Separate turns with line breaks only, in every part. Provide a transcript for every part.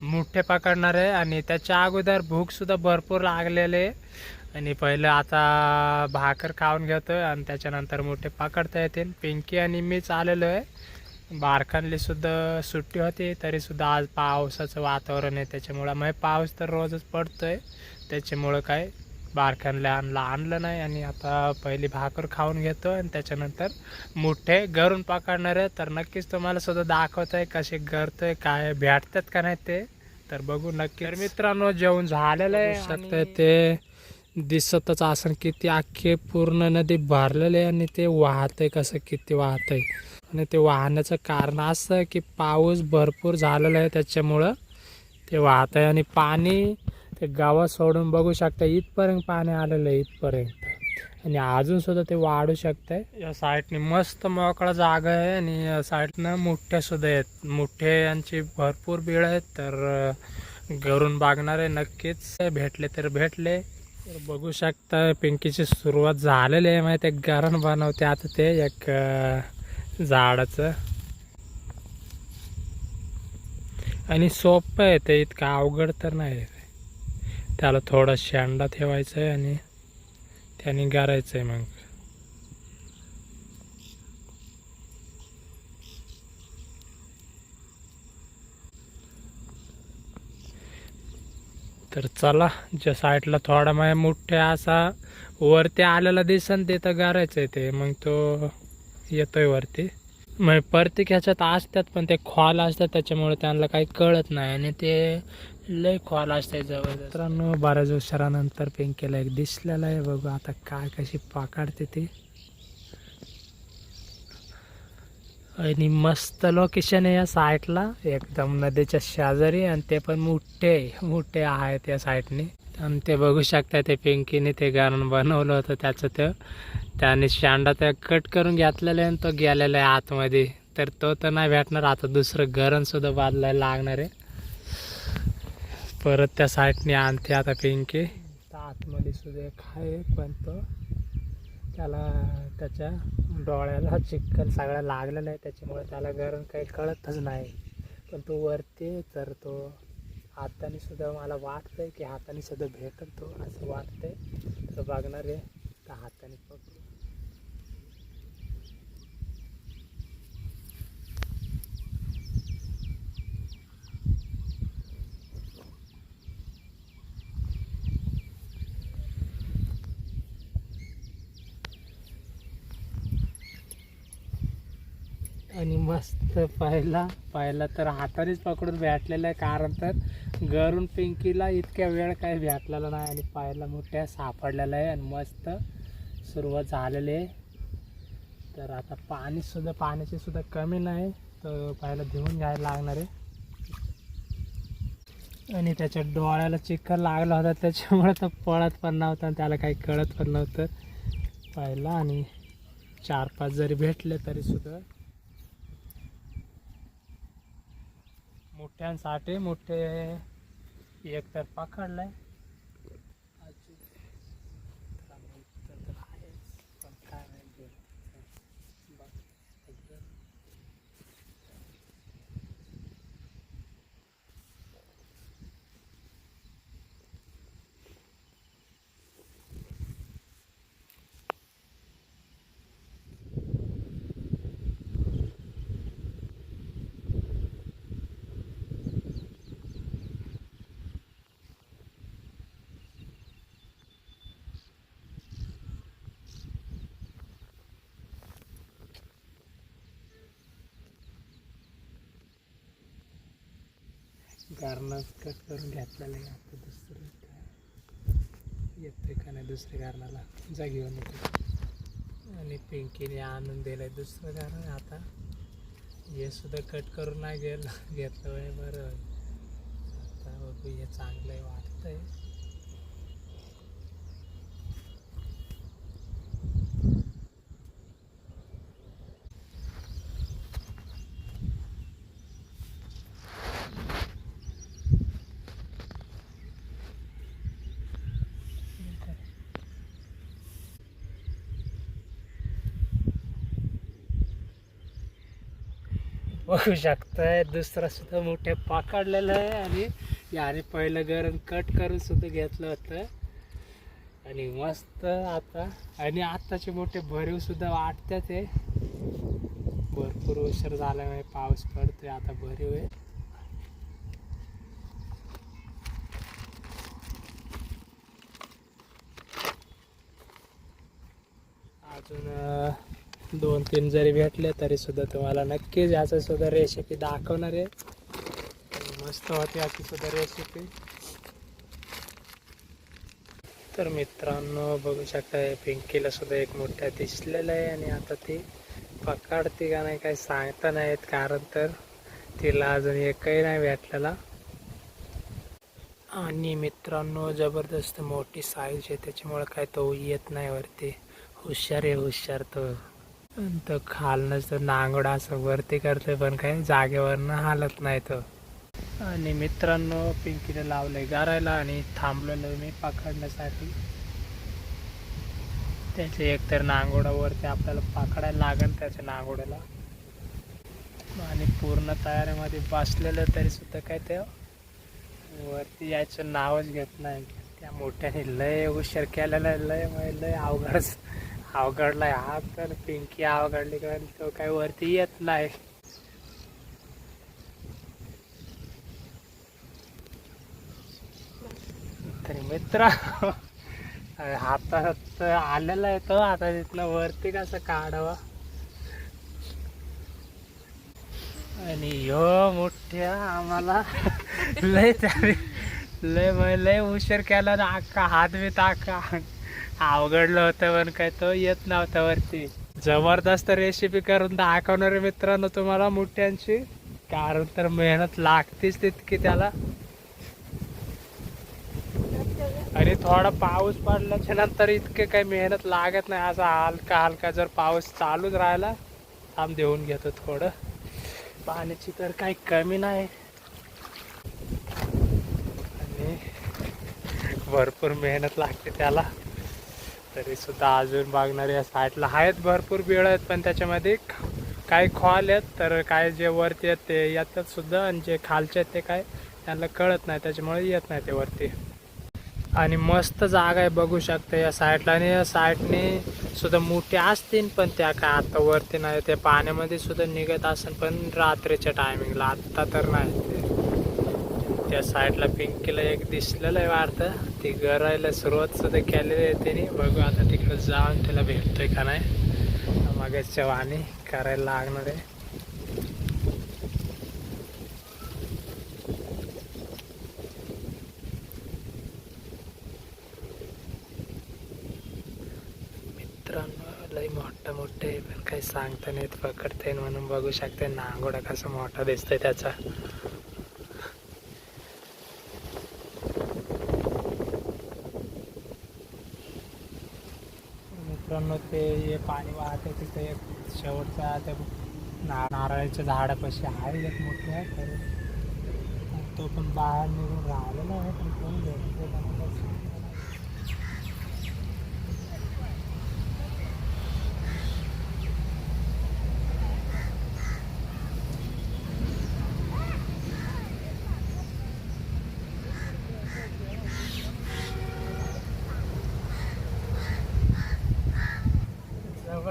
मोठे पकडणार आहे आणि त्याच्या अगोदर भूकसुद्धा भरपूर लागलेले. आणि पहिलं आता भाकर खाऊन घेतो आहे आणि त्याच्यानंतर मोठे पकडता येतील पिंकी आणि मीच आलेलो आहे. बारखानली सुद्धा सुट्टी होती तरीसुद्धा आज पावसाचं वातावरण आहे. त्याच्यामुळं मग पाऊस तर रोजच पडतो आहे त्याच्यामुळं काय बारखानला आणलं आणलं नाही. आणि आता पहिली भाकर खाऊन घेतो आणि त्याच्यानंतर मोठे घरून पकडणार आहे. तर नक्कीच तुम्हाला सुद्धा दाखवत आहे कसे करतोय काय भेटतात का नाही ते. तर बघू नक्की तर मित्रांनो जेवण झालेलं आहे शकते ते दिसतच असं किती अख्खे पूर्ण नदी भरलेले आहे आणि ते वाहतंय कसं किती वाहतंय. आणि ते वाहण्याचं कारण असं की पाऊस भरपूर झालेला आहे त्याच्यामुळं ते वाहत आहे आणि पाणी ते गावात सोडून बघू शकता इथपर्यंत पाणी आलेलं आहे इथपर्यंत. आणि अजून सुद्धा ते वाढू शकतंय. या साईडने मस्त मोकळा जागा आहे आणि या साईडनं मोठ्या सुद्धा आहेत. मोठे यांची भरपूर बीळ आहेत तर घरून बागणारे नक्कीच. भेटले तर भेटले. तर बघू शकता पिंकीची सुरुवात झालेली आहे माहिती आहे गरण बनवते आता ते एक झाडाचं. आणि सोपं आहे ते इतकं अवघड तर नाही. आहे. त्याला थोडा शेंडा ठेवायचा आहे आणि त्याने गारायचं आहे मग. तर चला ज्या साईडला थोडा माझ्या मोठ्या असा वरती आलेला दिसन ते तर गारायचं आहे ते. मग तो येतोय वरती. मग प्रत्येक ह्याच्यात असतात पण ते खोल असतात त्याच्यामुळे त्यांना काही कळत नाही. आणि ते लय खोल असते जवळ मित्रांनो बऱ्याच उशिरानंतर पिंकीला एक दिसलेला आहे. बघू आता काय कशी पकडते ती. आणि मस्त लोकेशन आहे या साईडला एकदम नदीच्या शेजारी आणि ते पण मोठे मोठे आहेत या साईडने आणि ते बघू शकता ते पिंकीने ते गाणं बनवलं होतं त्याचं ते. त्याने शांडा त्या कट करून घेतलेलं आहे आणि तो गेलेला आहे आतमध्ये. तर तो तर नाही भेटणार. आता दुसरं गरणसुद्धा सुद्धा लागणार आहे. परत त्या साईडने आणते आता पिंकी. आतमध्ये सुद्धा एक आहे पण तो त्याला त्याच्या डोळ्याला चिकन सगळं लागलेला आहे त्याच्यामुळे त्याला गरम काही कळतच नाही. पण तो वरती चरतो. तर तो हाताने सुद्धा मला वाटतंय की हाताने सुद्धा भेटतो असं वाटतंय. तर बघणार आहे. तर हाताने पकडू आणि मस्त पहिला पहिला तर हातानेच पकडून भेटलेला आहे कारण तर घरून पिंकीला इतक्या वेळ काही भेटलेला नाही आणि पाहायला मोठ्या सापडलेला आहे आणि मस्त सुरुवात झालेली आहे. तर आता पाणीसुद्धा पाण्याची सुद्धा कमी नाही तर पाहायला धुवून घ्यायला लागणार आहे. आणि त्याच्या डोळ्याला चिखल लागला होता त्याच्यामुळे तो पळत पण नव्हता आणि त्याला काही कळत पण नव्हतं. पाहिला आणि चार पाच जरी भेटले तरीसुद्धा सुद्धा मोठ्यांसाठी मोठे एक तर आहे गारणाच कट करून घेतलेलं आहे. आता दुसरं काय? येतोय का नाही दुसऱ्या गारणाला? जा घेऊन येतो. आणि पिंकीने आणून दिलं आहे दुसरं गाणं आता हे सुद्धा कट करून नाही गेलं घेतलं आहे बरं आता बघू हे चांगलं आहे वाटतं आहे बघू शकताय दुसरा सुद्धा मोठे पकडलेलं आहे आणि याने पहिलं गरम कट करून सुद्धा घेतलं होतं. आणि मस्त आता आणि आत्ताचे मोठे भरीव सुद्धा वाटतात ते भरपूर उशीर झाल्यामुळे पाऊस पडतोय आता भरीव आहे. अजून दोन तीन जरी भेटले तरी सुद्धा तुम्हाला नक्कीच याचं सुद्धा रेसिपी दाखवणार आहे. मस्त होती याची सुद्धा रेसिपी तर मित्रांनो बघू शकता पिंकीला सुद्धा एक मोठ्या दिसलेलं आहे आणि आता ती पकडते का नाही काही सांगता नाही कारण तर तिला अजून एकही नाही भेटलेला. आणि मित्रांनो जबरदस्त मोठी साईज आहे त्याच्यामुळे काय तो येत नाही वरती. हुशार आहे हुशार तो. तर तो तर तो नांगोडा असं वरती करतोय पण काय जागेवरनं हालत नाही तो. आणि मित्रांनो पिंकीला लावलंय गारायला आणि थांबलेलो मी पकडण्यासाठी त्याचे एकतर नांगोडावरती आपल्याला पकडायला लागेल त्याच्या नांगोड्याला. आणि पूर्ण तयारीमध्ये बसलेलं तरी सुद्धा काय ते वरती यायचं नावच घेत नाही. त्या मोठ्याने लय हुशार केलेला लय म्हणजे लय अवघड अवघडलाय. हा तर पिंकी अवघडली कारण तो काय वरती येत नाही. तरी मित्र हातात आलेला आहे तो आता तिथनं वरती कसं काढावा? आणि ह्यो मोठ्या आम्हाला लय त्याने लय लय उशीर केला ना अख्खा हात बी ताका अवघडलं होतं पण काय तो येत नव्हता वरती. जबरदस्त रेसिपी करून दाखवणारे मित्रांनो तुम्हाला मोठ्यांची. कारण तर मेहनत लागतेच तितकी त्याला. आणि थोडा पाऊस पडल्याच्या नंतर इतके काही मेहनत लागत नाही. असा हलका हलका जर पाऊस चालूच राहिला थांब देऊन घेतो थोडं. पाण्याची तर काही कमी नाही. आणि भरपूर मेहनत लागते त्याला. तरी सुद्धा अजून बघणारे या साईडला आहेत भरपूर बिळ आहेत पण त्याच्यामध्ये काही खोल आहेत तर काय जे वरती आहेत ते येतात सुद्धा आणि जे खालचे आहेत ते काय त्यांना कळत नाही त्याच्यामुळे येत नाही ते वरती. आणि मस्त जागा आहे बघू शकता या साईडला. आणि या साईडने सुद्धा मोठे असतील पण त्या काय आता वरती नाही ते पाण्यामध्ये सुद्धा निघत असेल पण रात्रीच्या टायमिंगला आत्ता तर नाही. ते त्या साईडला पिंकीला एक दिसलेलं आहे वाटतं. ती गरायला सुरुवात सुद्धा केलेली आहे त्याने बघू आता तिकडं जाऊन त्याला भेटतोय का नाही. मगाच्या वाणी करायला लागणार आहे. मित्रांनो लय मोठं मोठे पण काही सांगता नाहीत पकडता येईल म्हणून बघू शकते नांगोडा कसा मोठा दिसतोय त्याचा. मित्रांनो ते हे पाणी वाहते तिथे एक शेवटचा ते नारळाच्या झाडापाशी आहे एक मोठे तर तो पण बाहेर निघून राहिलेला आहे पण कोण भेटतो का नाही बस.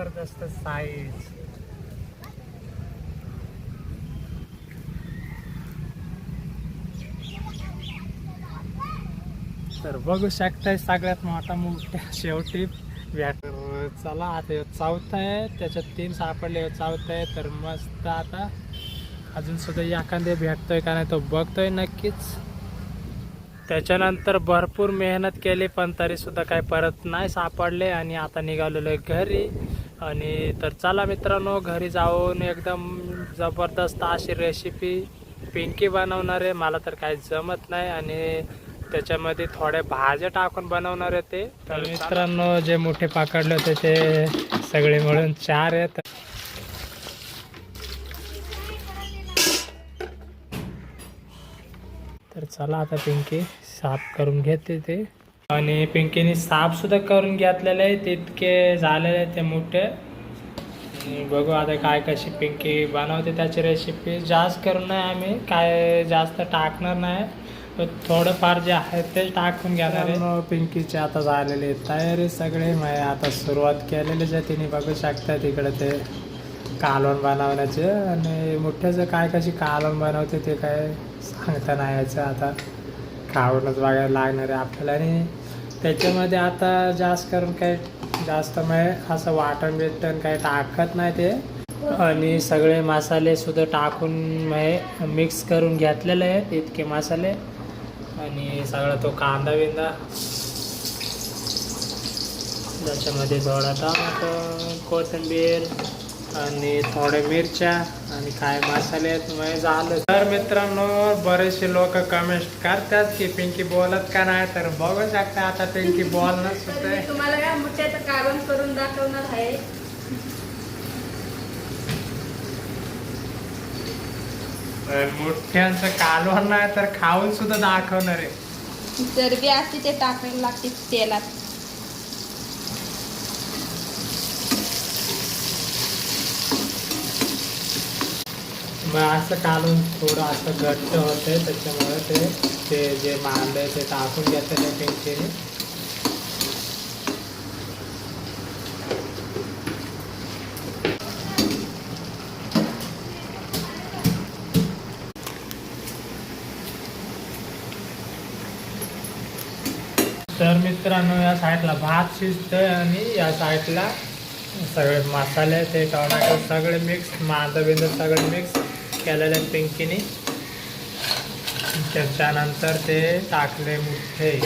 जबरदस्त साईज तर बघू शकताय सगळ्यात मोठा मोठ्या शेवटी व्याट. चला आता चावत आहे त्याच्यात तीन सापडले चावत आहे तर मस्त आता अजून सुद्धा एखादे भेटतोय का नाही तो बघतोय नक्कीच. त्याच्यानंतर भरपूर मेहनत केली पण तरी सुद्धा काही परत नाही सापडले आणि आता निघालेलो आहे घरी. आणि तर चला मित्रांनो घरी जाऊन एकदम जबरदस्त अशी रेसिपी पिंकी बनवणार आहे. मला तर काही जमत नाही आणि त्याच्यामध्ये थोड्या भाज्या टाकून बनवणार आहे ते. तर मित्रांनो जे मोठे पकडले होते ते सगळे मिळून चार आहेत. तर चला आता पिंकी साफ करून घेते ते. आणि पिंकीने साफ सुद्धा करून घेतलेले आहे तितके झालेले आहेत ते मोठे. आणि बघू आता काय कशी पिंकी बनवते त्याची रेसिपी जास्त करून नाही आम्ही काय जास्त टाकणार नाही. थोडंफार जे आहे ते टाकून घेणार आहे. पिंकीची आता झालेली आहे तयारी सगळे. म्हणजे आता सुरुवात केलेली जे तिने बघू शकता तिकडे ते कालवण बनवण्याचे. आणि मोठ्याचं काय कशी कालवण बनवते ते काय सांगता नाही यायचं आता. टाळूनच बघायला लागणार आहे आपल्याला. आणि त्याच्यामध्ये आता जास्त करून काही जास्त म्हणजे असं वाटण बिटण काही टाकत नाही ते. आणि सगळे मसाले सुद्धा टाकून म्हणजे मग मिक्स करून घेतलेले आहेत इतके मसाले. आणि सगळा तो कांदा बिंदा. त्याच्यामध्ये थोडा टमाटर कोथिंबीर. आणि थोड्या मिरच्या आणि काय मसाले आहेत म्हणजे झालं. तर मित्रांनो बरेचसे लोक कमेंट करतात की पिंकी बोलत का नाही तर बघू शकता आता पिंकी बोलणं
तर
सुद्धा
मी तुम्हाला या मुठ्याचं कालवण करून दाखवणार आहे.
मोठ्यांचं कालवण नाही तर खाऊन सुद्धा दाखवणार आहे.
चरबी असते ते टाकायला लागते तेलात.
मग असं काढून थोडं असं घट्ट होते त्याच्यामुळे ते ते जे मांडे ते टाकून घेतात त्या पिंकीने तर मित्रांनो या साईडला भात शिजतोय आणि या साईडला सगळे मसाले ते टोमॅटो सगळे मिक्स मांदा बिंद सगळे मिक्स केलेले आहेत पिंकीने. त्याच्यानंतर ते टाकले मुठे.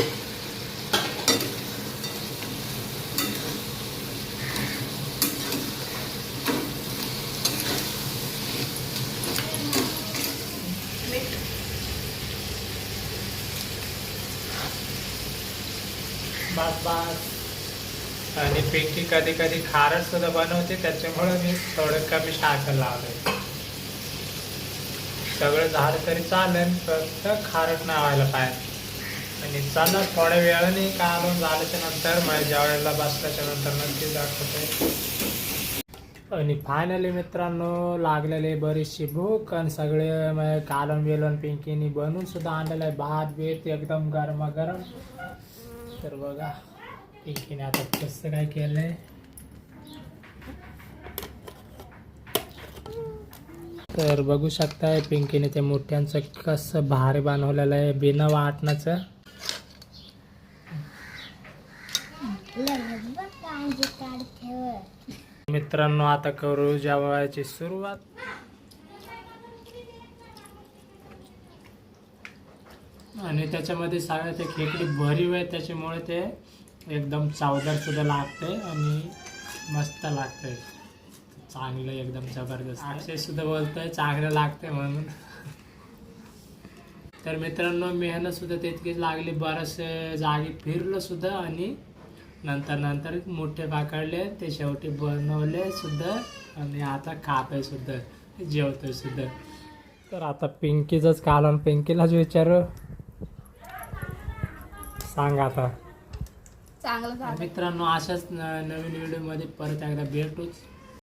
आणि पिंकी कधी कधी खारट सुद्धा बनवते त्याच्यामुळे मी थोडं कमी टाकायला लावलंय. सगळं झालं तरी चालेल फक्त खारट नाही व्हायला पाहिजे. आणि चला थोड्या वेळाने काढून झाल्याच्यानंतर माझ्या वेळेला बसल्याच्या नंतर नक्की दाखवते. आणि फायनली मित्रांनो लागलेले बरीचशी भूक आणि सगळे म्हणजे कालवण पिंकीनी बनवून सुद्धा आणलेलं आहे. भात बीत एकदम गरमागरम. तर बघा पिंकीने आता कसं काय केलंय? तर बघू शकताय पिंकीने ते मोठ्यांचं कसं भारी बनवलेलं आहे बिना वाटणाचं. मित्रांनो आता करू जेवायची सुरुवात. आणि त्याच्यामध्ये सगळ्या ते खेकडी भरीव आहे त्याच्यामुळे ते एकदम चावदार सुद्धा लागते आणि मस्त लागतंय. चांगलं एकदम जबरदस्त. अक्षय सुद्धा बोलतोय चांगलं लागतंय म्हणून. तर मित्रांनो मेहनत सुद्धा तितकीच लागली बरंच जागी फिरलो सुद्धा आणि नंतर नंतर मोठे पाकडले ते शेवटी बनवले सुद्धा आणि आता खातोय सुद्धा जेवतोय सुद्धा. तर आता पिंकीचंच कालवण पिंकीलाच विचारू. सांग आता. मित्रांनो अशाच नवीन व्हिडिओमध्ये परत एकदा भेटूच.